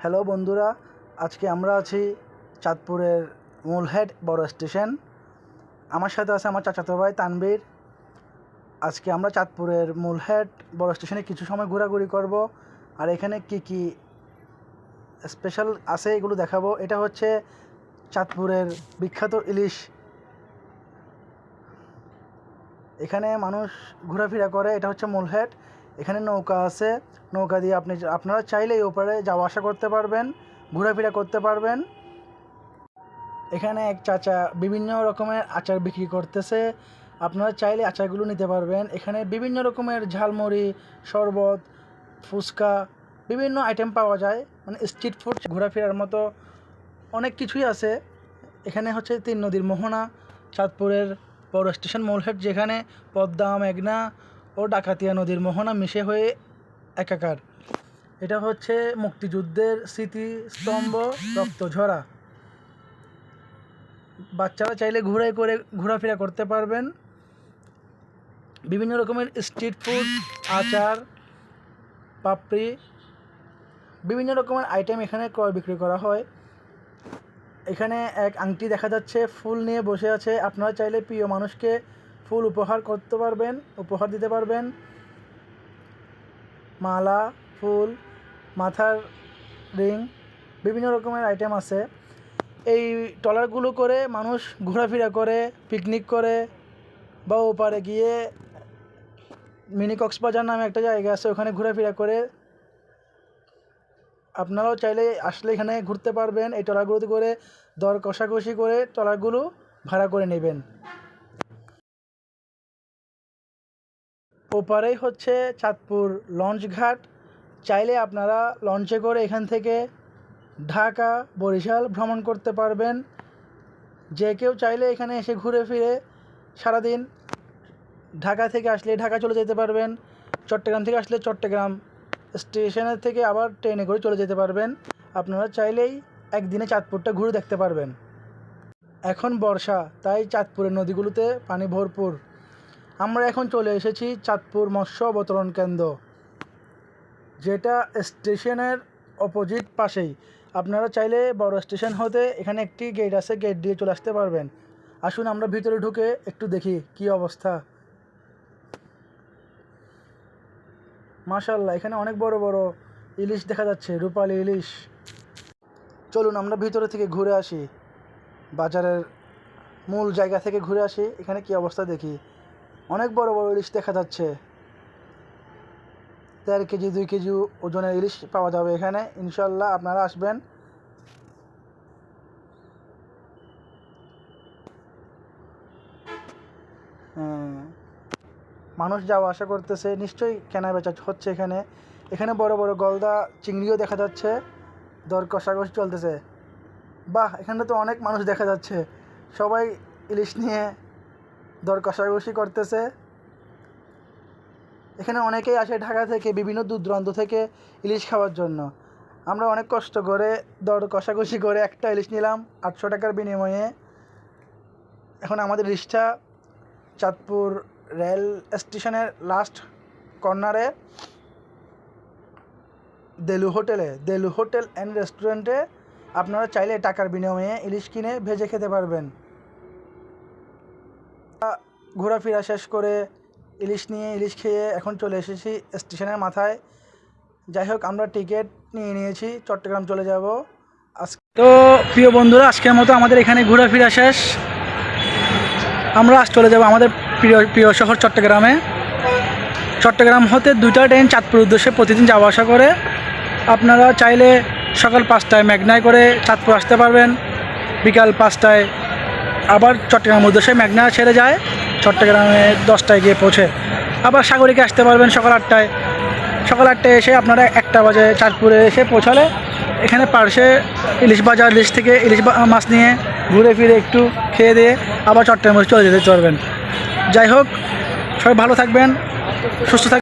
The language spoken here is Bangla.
হ্যালো বন্ধুরা, আজকে আমরা আছি চাঁদপুরের মূলহেড বড় স্টেশন। আমার সাথে আছে আমার চাচাতো ভাই তানবীর। আজকে আমরা চাঁদপুরের মূলহেড বড় স্টেশনে কিছু সময় ঘোরাঘুরি করব আর এখানে কি কি স্পেশাল আছে এগুলো দেখাবো। এটা হচ্ছে চাঁদপুরের বিখ্যাত ইলিশ। এখানে মানুষ ঘোরাফেরা করে, এটা হচ্ছে মূলহেড। এখানে নৌকা আছে। নৌকা দিয়ে আপনি আপনারা চাইলেই ওপারে যাওয়া আসা করতে পারবেন, ঘোরাফেরা করতে পারবেন। এখানে এক চাচা বিভিন্ন রকমের আচার বিক্রি করতেছে। আপনারা চাইলে আচারগুলো নিতে পারবেন। এখানে বিভিন্ন রকমের ঝালমুড়ি, শরবত, ফুচকা, বিভিন্ন আইটেম পাওয়া যায়। মানে স্ট্রিট ফুড ঘোরাফেরার মতো অনেক কিছুই আছে। এখানে হচ্ছে তিন নদীর মোহনা, চাঁদপুরের বড় স্টেশন মূলহেড যেখানে পদ্মা, মেঘনা ও ডাকাতিয়া নদীর মোহনা মিশে হয়ে একাকার। এটা হচ্ছে মুক্তিযুদ্ধের স্মৃতিস্তম্ভ রক্তঝরা। বাচ্চারা চাইলে ঘুরে করে ঘোরাফেরা করতে পারবেন। বিভিন্ন রকমের স্ট্রিট ফুড, আচার, পাপড়ি, বিভিন্ন রকমের আইটেম এখানে ক্রয় বিক্রি করা হয়। এখানে এক আংটি দেখা যাচ্ছে, ফুল নিয়ে বসে আছে। আপনারা চাইলে প্রিয় মানুষকে ফুল উপহার করতে পারবেন, উপহার দিতে পারবেন। মালা, ফুল, মাথার রিং, বিভিন্ন রকমের আইটেম আছে। এই ট্রলারগুলো করে মানুষ ঘোরাফেরা করে পিকনিক করে বা ওপারে গিয়ে মিনি কক্সবাজার নামে একটা জায়গা আছে, ওখানে ঘোরাফেরা করে আপনারাও চাইলে আসলে এখানে ঘুরতে পারবেন। এই ট্রলারগুলোতে করে দর কষাকষি করে ট্রলারগুলো ভাড়া করে নেবেন। ওপারেই হচ্ছে চাঁদপুর লঞ্চ ঘাট চাইলে আপনারা লঞ্চে করে এখান থেকে ঢাকা, বরিশাল ভ্রমণ করতে পারবেন। যে কেউ চাইলে এখানে এসে ঘুরে ফিরে সারাদিন ঢাকা থেকে আসলে ঢাকা চলে যেতে পারবেন। চট্টগ্রাম থেকে আসলে চট্টগ্রাম স্টেশনের থেকে আবার ট্রেনে করে চলে যেতে পারবেন। আপনারা চাইলেই একদিনে চাঁদপুরটা ঘুরে দেখতে পারবেন। এখন বর্ষা, তাই চাঁদপুরের নদীগুলোতে পানি ভরপুর। আমরা এখন চলে এসেছি চাঁদপুর মৎস্য অবতরণ কেন্দ্র, যেটা স্টেশনের অপোজিট পাশেই। আপনারা চাইলে বড় স্টেশন হতে এখানে একটি গেট আছে গেট দিয়ে চলে আসতে পারবেন। আসুন আমরা ভিতরে ঢুকে একটু দেখি কি অবস্থা। মাশাল্লাহ এখানে অনেক বড় বড় ইলিশ দেখা যাচ্ছে, রূপালি ইলিশ। চলুন আমরা ভিতরে থেকে ঘুরে আসি। বাজারের মূল জায়গা থেকে ঘুরে আসি, এখানে কি অবস্থা দেখি। অনেক বড় বড় ইলিশ দেখা যাচ্ছে। দেড় কেজি দুই কেজি ওজনের ইলিশ পাওয়া যাবে এখানে। ইনশাল্লাহ আপনারা আসবেন। হ্যাঁ, মানুষ যাওয়া আসা করতেছে নিশ্চয়ই কেনা বেচা হচ্ছে এখানে। এখানে বড় বড় গলদা চিংড়িও দেখা যাচ্ছে। দর কষাকষি চলতেছে। বাহ এখানে তো অনেক মানুষ দেখা যাচ্ছে। সবাই ইলিশ নিয়ে দর কষাকষি করতেছে। এখানে অনেকেই আসে ঢাকা থেকে, বিভিন্ন দূর দূরান্ত থেকে ইলিশ খাওয়ার জন্য। আমরা অনেক কষ্ট করে দর কষাকষি করে একটা ইলিশ নিলাম আটশো টাকার বিনিময়ে। এখন আমাদের ইলিশটা চাঁদপুর রেল স্টেশনের লাস্ট কর্নারে দেলু হোটেলে। দেলু হোটেল অ্যান্ড রেস্টুরেন্টে আপনারা চাইলে টাকার বিনিময়ে ইলিশ কিনে ভেজে খেতে পারবেন। ঘোরাফেরা শেষ করে ইলিশ নিয়ে ইলিশ খেয়ে এখন চলে এসেছি স্টেশনের মাথায়। যাই হোক, আমরা টিকিট নিয়ে নিয়েছি, চট্টগ্রাম চলে যাব। আজকে তো প্রিয় বন্ধুরা, আজকের মতো আমাদের এখানে ঘোরাফেরা শেষ। আমরা আজ চলে যাব আমাদের প্রিয় প্রিয় শহর চট্টগ্রামে। চট্টগ্রাম হতে দুইটা ট্রেন চাঁদপুর উদ্দেশ্যে প্রতিদিন যাওয়া আসা করে। আপনারা চাইলে সকাল পাঁচটায় মেঘনায় করে চাঁদপুর আসতে পারবেন। বিকাল পাঁচটায় আবার চট্টগ্রাম উদ্দেশ্যে মেঘনা ছেড়ে যায়। চট্টগ্রামে দশটায় গিয়ে পৌঁছে আবার সাগরিকে আসতে পারবেন সকাল আটটায়। সকাল আটটায় এসে আপনারা একটা বাজে চাঁদপুরে এসে পৌঁছালে এখানে পার্শ্বে ইলিশ বাজার, ইলিশ থেকে ইলিশ মাছ নিয়ে ঘুরে ফিরে একটু খেয়ে দিয়ে আবার চট্টগ্রামে চলে যেতে পারবেন। যাই হোক, সবাই ভালো থাকবেন, সুস্থ থাকবেন।